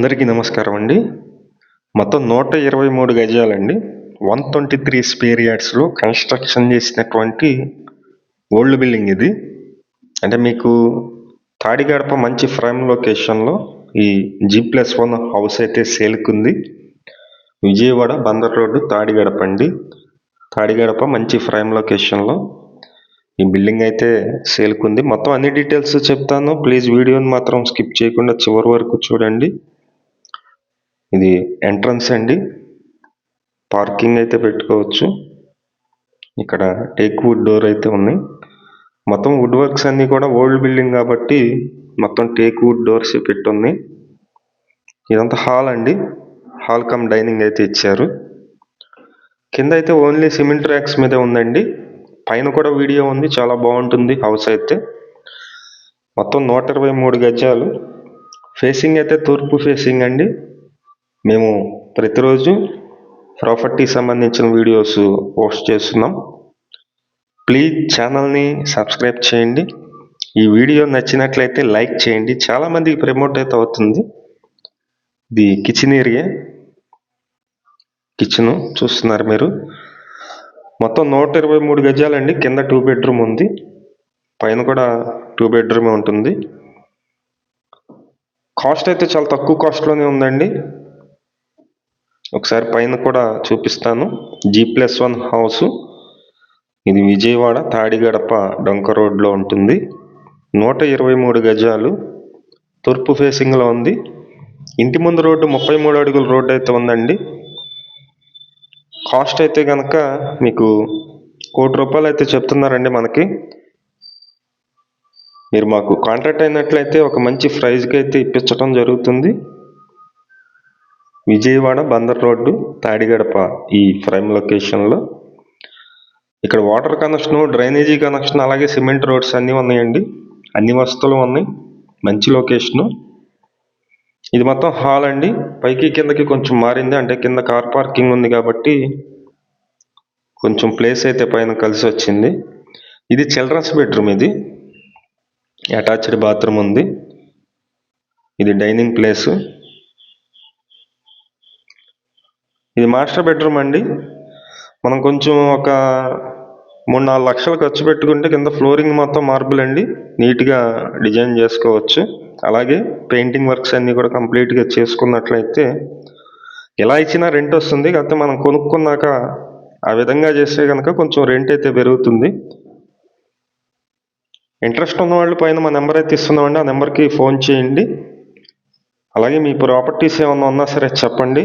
అందరికీ నమస్కారం అండి. మొత్తం నూట ఇరవై మూడు గజాలండి. వన్ ట్వంటీ త్రీ స్పేర్ యార్డ్స్లో కన్స్ట్రక్షన్ చేసినటువంటి ఓల్డ్ బిల్డింగ్ ఇది. అంటే మీకు తాడిగడప మంచి ఫ్రైమ్ లొకేషన్లో ఈ జీ ప్లస్ వన్ హౌస్ అయితే సేల్కుంది. విజయవాడ బందర్ రోడ్డు తాడిగడప అండి. తాడిగడప మంచి ఫ్రైమ్ లొకేషన్లో ఈ బిల్డింగ్ అయితే సేల్కుంది. మొత్తం అన్ని డీటెయిల్స్ చెప్తాను. ప్లీజ్ వీడియోని మాత్రం స్కిప్ చేయకుండా చివరి వరకు చూడండి. ఇది ఎంట్రన్స్ అండి. పార్కింగ్ అయితే పెట్టుకోవచ్చు. ఇక్కడ టేక్ వుడ్ డోర్ అయితే ఉన్నాయి మొత్తం వుడ్ వర్క్స్ అన్ని కూడా ఓల్డ్ బిల్డింగ్ కాబట్టి మొత్తం టేక్ వుడ్ డోర్స్ పెట్టున్నాయి ఇదంతా హాల్ అండి. హాల్ కమ్ డైనింగ్ అయితే ఇచ్చారు. కింద అయితే ఓన్లీ సిమెంట్ ర్యాక్స్ మీదే ఉందండి. పైన కూడా వీడియో ఉంది. చాలా బాగుంటుంది హౌస్ అయితే. మొత్తం నూట ఇరవై మూడు గజాలు. ఫేసింగ్ అయితే తూర్పు ఫేసింగ్ అండి. మేము ప్రతిరోజు ప్రాపర్టీ సంబంధించిన వీడియోస్ పోస్ట్ చేస్తున్నాం. ప్లీజ్ ఛానల్ని సబ్స్క్రైబ్ చేయండి. ఈ వీడియో నచ్చినట్లయితే లైక్ చేయండి. చాలామందికి ప్రమోట్ అయితే అవుతుంది. ఇది కిచెన్ ఏరియా. కిచెన్ చూస్తున్నారు మీరు. మొత్తం నూట ఇరవై మూడు గజాలండి. కింద టూ బెడ్రూమ్ ఉంది. పైన కూడా టూ బెడ్రూమే ఉంటుంది. కాస్ట్ అయితే చాలా తక్కువ కాస్ట్లోనే ఉందండి. ఒకసారి పైన కూడా చూపిస్తాను. జీ ప్లస్ వన్ హౌస్ ఇది విజయవాడ తాడిగడప డొంక రోడ్లో ఉంటుంది. నూట ఇరవై మూడు గజాలు తూర్పు ఫేసింగ్లో ఉంది. ఇంటి ముందు రోడ్డు ముప్పై మూడు అడుగుల రోడ్డు అయితే ఉందండి. కాస్ట్ అయితే కనుక మీకు కోటి రూపాయలు అయితే చెప్తున్నారండి మనకి. మీరు మాకు కాంటాక్ట్ అయినట్లయితే ఒక మంచి ప్రైజ్కి అయితే ఇప్పించడం జరుగుతుంది. విజయవాడ బందర్ రోడ్డు తాడిగడప ఈ ప్రైమ్ లొకేషన్లో. ఇక్కడ వాటర్ కనెక్షన్ డ్రైనేజీ కనెక్షన్ అలాగే సిమెంట్ రోడ్స్ అన్నీ ఉన్నాయండి. అన్ని వస్తువులు ఉన్నాయి. మంచి లొకేషను. ఇది మొత్తం హాల్ అండి. పైకి కిందకి కొంచెం మారింది. అంటే కింద కార్ పార్కింగ్ ఉంది కాబట్టి కొంచెం ప్లేస్ అయితే పైన కలిసి వచ్చింది. ఇది చిల్డ్రన్స్ బెడ్రూమ్ ఇది. అటాచ్డ్ బాత్రూమ్ ఉంది. ఇది డైనింగ్ ప్లేసు. ఇది మాస్టర్ బెడ్రూమ్ అండి. మనం కొంచెం ఒక మూడు నాలుగు లక్షలు ఖర్చు పెట్టుకుంటే కింద ఫ్లోరింగ్ మొత్తం మార్బుల్ అండి. నీట్గా డిజైన్ చేసుకోవచ్చు. అలాగే పెయింటింగ్ వర్క్స్ అన్నీ కూడా కంప్లీట్గా చేసుకున్నట్లయితే ఎలా ఇచ్చినా రెంట్ వస్తుంది. కాకపోతే మనం కొనుక్కున్నాక ఆ విధంగా చేస్తే కనుక కొంచెం రెంట్ అయితే పెరుగుతుంది. ఇంట్రెస్ట్ ఉన్న వాళ్ళు పైన మా నెంబర్ అయితే ఇస్తున్నామండి. ఆ నెంబర్కి ఫోన్ చేయండి. అలాగే మీ ప్రాపర్టీస్ ఏమన్నా ఉన్నా సరే చెప్పండి.